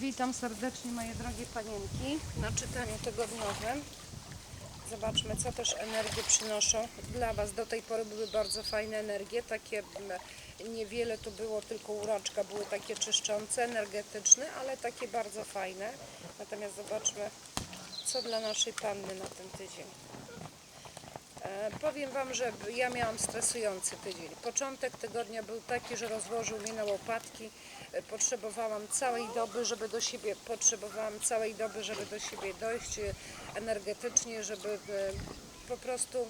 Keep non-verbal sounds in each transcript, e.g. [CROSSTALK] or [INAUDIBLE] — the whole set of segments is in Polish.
Witam serdecznie moje drogie panienki na czytaniu tygodniowym. Zobaczmy, co też energie przynoszą dla Was. Do tej pory były bardzo fajne energie, takie mm, niewiele tu było, tylko uraczka były takie czyszczące, energetyczne, ale takie bardzo fajne. Natomiast zobaczmy, co dla naszej panny na ten tydzień. E, Powiem Wam, że ja miałam stresujący tydzień. Początek tygodnia był taki, że rozłożył mnie na łopatki. E, Potrzebowałam całej doby, żeby do siebie, potrzebowałam całej doby, żeby do siebie dojść e, energetycznie, żeby po prostu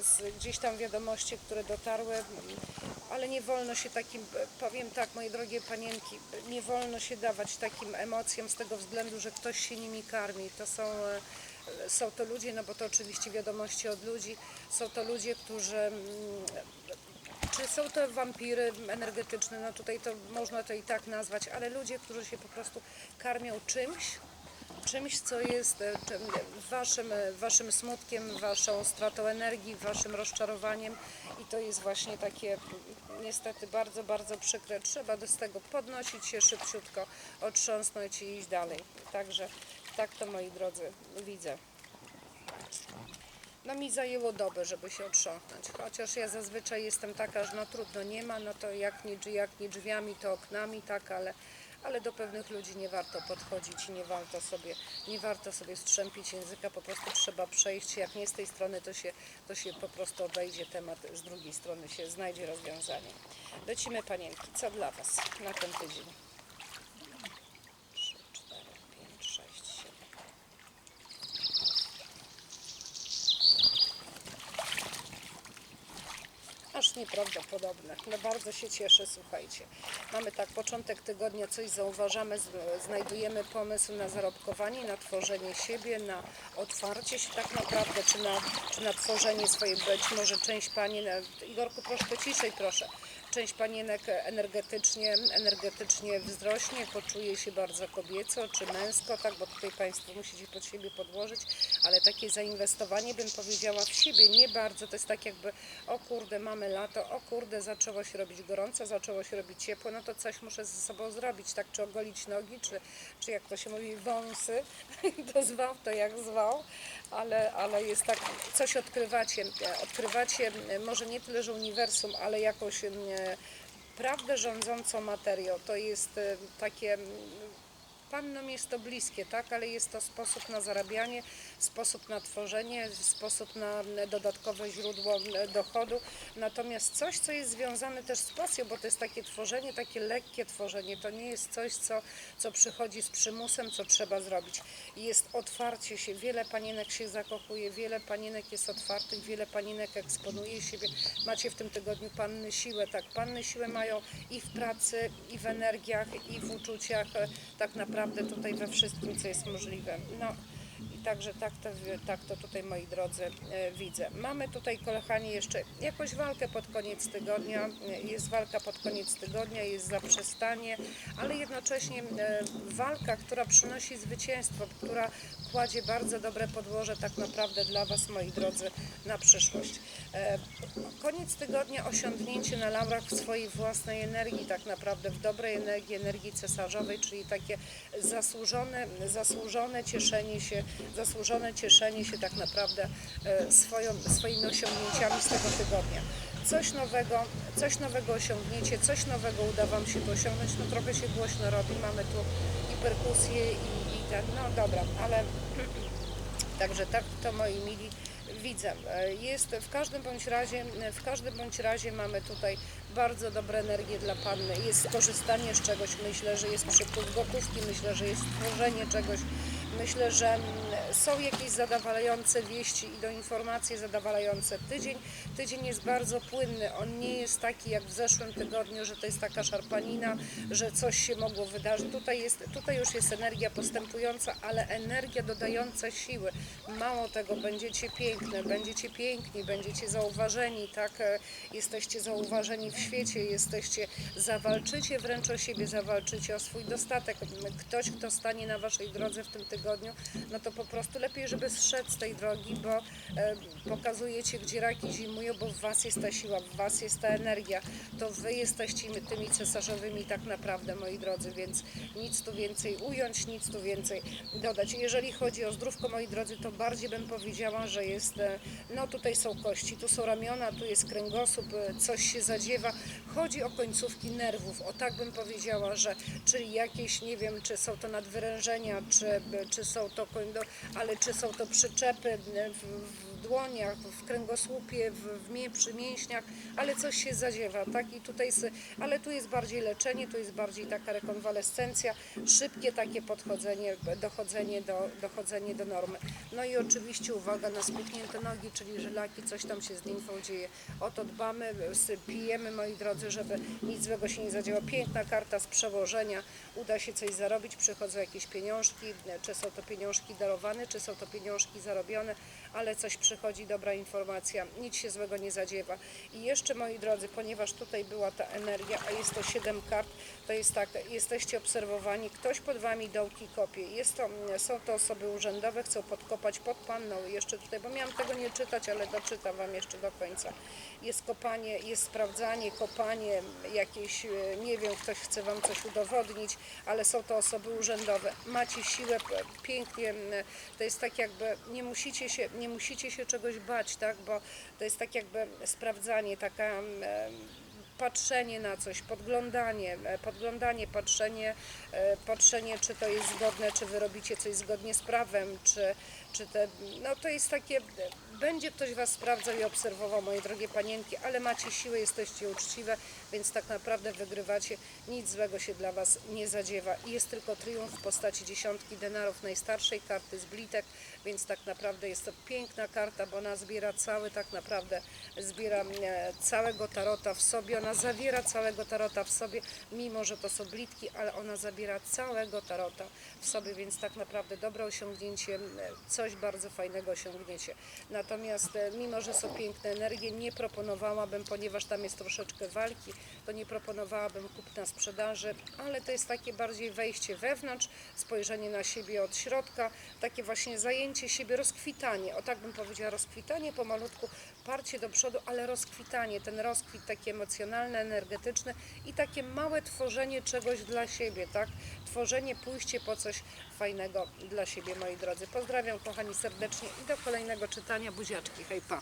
z gdzieś tam wiadomości, które dotarły, ale nie wolno się takim, powiem tak, moje drogie panienki, nie wolno się dawać takim emocjom z tego względu, że ktoś się nimi karmi. To są są to ludzie, no bo to oczywiście wiadomości od ludzi, są to ludzie, którzy mm, czy są to wampiry energetyczne, no tutaj to można to i tak nazwać, ale ludzie, którzy się po prostu karmią czymś, czymś, co jest e, waszym, e, waszym smutkiem, waszą stratą energii, waszym rozczarowaniem i to jest właśnie takie niestety bardzo, bardzo przykre. Trzeba do tego podnosić się szybciutko, otrząsnąć i iść dalej. Także tak to moi drodzy widzę. No mi zajęło dobę, żeby się otrząsnąć. Chociaż ja zazwyczaj jestem taka, że no trudno nie ma, no to jak nie, jak nie drzwiami, to oknami, tak, ale, ale do pewnych ludzi nie warto podchodzić i nie warto sobie, nie warto sobie strzępić języka, po prostu trzeba przejść. Jak nie z tej strony, to się, to się po prostu obejdzie temat, z drugiej strony się znajdzie rozwiązanie. Lecimy panienki, co dla Was na ten tydzień? Aż nieprawdopodobne. No bardzo się cieszę, słuchajcie. Mamy tak, początek tygodnia coś zauważamy, znajdujemy pomysł na zarobkowanie, na tworzenie siebie, na otwarcie się tak naprawdę, czy na, czy na tworzenie swojej, być może część panien, Igorku troszkę ciszej proszę, część panienek energetycznie, energetycznie wzrośnie, poczuje się bardzo kobieco czy męsko, tak, bo tutaj Państwo musicie pod siebie podłożyć, ale takie zainwestowanie bym powiedziała w siebie, nie bardzo, to jest tak jakby, o kurde, mamy lato, o kurde, zaczęło się robić gorąco, zaczęło się robić ciepło, no to coś muszę ze sobą zrobić, tak, czy ogolić nogi, czy, czy jak to się mówi, wąsy, [LAUGHS] to zwał, to jak zwał, ale, ale jest tak, coś odkrywacie, odkrywacie może nie tyle, że uniwersum, ale jakąś e, prawdę rządzącą materią. To jest e, takie, mm, pannom jest to bliskie, tak, ale jest to sposób na zarabianie, sposób na tworzenie, sposób na dodatkowe źródło dochodu. Natomiast coś, co jest związane też z pasją, bo to jest takie tworzenie, takie lekkie tworzenie, to nie jest coś, co, co przychodzi z przymusem, co trzeba zrobić. Jest otwarcie się, wiele panienek się zakochuje, wiele panienek jest otwartych, wiele panienek eksponuje siebie. Macie w tym tygodniu panny siłę, tak, panny siłę mają i w pracy, i w energiach, i w uczuciach, tak naprawdę tutaj we wszystkim, co jest możliwe. No, także tak to, tak to tutaj, moi drodzy, e, widzę. Mamy tutaj, kochani, jeszcze jakąś walkę pod koniec tygodnia. E, Jest walka pod koniec tygodnia, jest zaprzestanie, ale jednocześnie e, walka, która przynosi zwycięstwo, która kładzie bardzo dobre podłoże tak naprawdę dla Was, moi drodzy, na przyszłość. Koniec tygodnia osiągnięcie na laurach w swojej własnej energii, tak naprawdę w dobrej energii, energii cesarzowej, czyli takie zasłużone, zasłużone cieszenie się, zasłużone cieszenie się tak naprawdę e, swoją, swoimi osiągnięciami z tego tygodnia. Coś nowego, coś nowego osiągniecie, coś nowego uda Wam się tu osiągnąć, no trochę się głośno robi, mamy tu i perkusję i, i ten, no dobra, ale Także tak to moi mili widzę. E, Jest w każdym bądź razie, w każdym bądź razie mamy tutaj bardzo dobre energie dla Panny. Jest korzystanie z czegoś, myślę, że jest przypływ gotówki, myślę, że jest tworzenie czegoś. Myślę, że mm, są jakieś zadowalające wieści i do informacje zadowalające. Tydzień, tydzień jest bardzo płynny. On nie jest taki jak w zeszłym tygodniu, że to jest taka szarpanina, że coś się mogło wydarzyć. Tutaj, jest, tutaj już jest energia postępująca, ale energia dodająca siły. Mało tego, będziecie piękne, będziecie piękni, będziecie zauważeni, tak? E, Jesteście zauważeni w świecie, jesteście, zawalczycie wręcz o siebie, zawalczycie o swój dostatek. Ktoś, kto stanie na waszej drodze w tym tygodniu, no to po prostu lepiej, żeby zszedł z tej drogi, bo e, pokazujecie, gdzie raki zimują, bo w was jest ta siła, w was jest ta energia. To wy jesteście tymi cesarzowymi tak naprawdę, moi drodzy, więc nic tu więcej ująć, nic tu więcej dodać. Jeżeli chodzi o zdrówko, moi drodzy, to bardziej bym powiedziała, że jest, e, no tutaj są kości, tu są ramiona, tu jest kręgosłup, e, coś się zadziewa. Chodzi o końcówki nerwów, o tak bym powiedziała, że czyli jakieś, nie wiem, czy są to nadwyrężenia, czy, czy są to, ale czy są to przyczepy w, w dłoniach, w kręgosłupie, w, w mię, przy mięśniach, ale coś się zadziewa, tak? I tutaj, ale tu jest bardziej leczenie, tu jest bardziej taka rekonwalescencja, szybkie takie podchodzenie, dochodzenie do, dochodzenie do normy. No i oczywiście uwaga na spuchnięte nogi, czyli żylaki, coś tam się z nimfą dzieje. O to dbamy, pijemy, moi drodzy, żeby nic złego się nie zadziało. Piękna karta z przełożenia, uda się coś zarobić, przychodzą jakieś pieniążki, czy są to pieniążki darowane, czy są to pieniążki zarobione, ale coś przychodzi, dobra informacja, nic się złego nie zadziewa. I jeszcze, moi drodzy, ponieważ tutaj była ta energia, a jest to 7 kart, to jest tak, jesteście obserwowani, ktoś pod wami dołki kopie. Jest to, są to osoby urzędowe, chcą podkopać pod panną, jeszcze tutaj, bo miałam tego nie czytać, ale doczytam wam jeszcze do końca. Jest kopanie, jest sprawdzanie, kopanie, jakieś, e, nie wiem, ktoś chce wam coś udowodnić, ale są to osoby urzędowe. Macie siłę, pięknie, m, to jest tak jakby, nie musicie się, nie musicie się czegoś bać, tak, bo to jest tak jakby sprawdzanie, taka em, patrzenie na coś, podglądanie, e, podglądanie, patrzenie, e, patrzenie, czy to jest zgodne, czy wy robicie coś zgodnie z prawem, czy, czy te, no to jest takie, będzie ktoś was sprawdzał i obserwował, moje drogie panienki, ale macie siłę, jesteście uczciwe, więc tak naprawdę wygrywacie, nic złego się dla was nie zadziewa. I jest tylko triumf w postaci dziesiątki denarów najstarszej karty z blitek, więc tak naprawdę jest to piękna karta, bo ona zbiera cały, tak naprawdę zbiera e, całego tarota w sobie, ona zawiera całego tarota w sobie, mimo że to są blitki, ale ona zabiera całego tarota w sobie, więc tak naprawdę dobre osiągnięcie, coś bardzo fajnego osiągniecie. Natomiast e, mimo, że są piękne energie, nie proponowałabym, ponieważ tam jest troszeczkę walki, to nie proponowałabym kupna sprzedaży, ale to jest takie bardziej wejście wewnątrz, spojrzenie na siebie od środka, takie właśnie zajęcie siebie, rozkwitanie, o tak bym powiedziała, rozkwitanie pomalutku, parcie do przodu, ale rozkwitanie, ten rozkwit taki emocjonalny, energetyczny i takie małe tworzenie czegoś dla siebie, tak? Tworzenie, pójście po coś fajnego dla siebie, moi drodzy. Pozdrawiam kochani serdecznie i do kolejnego czytania. Buziaczki, hej pa!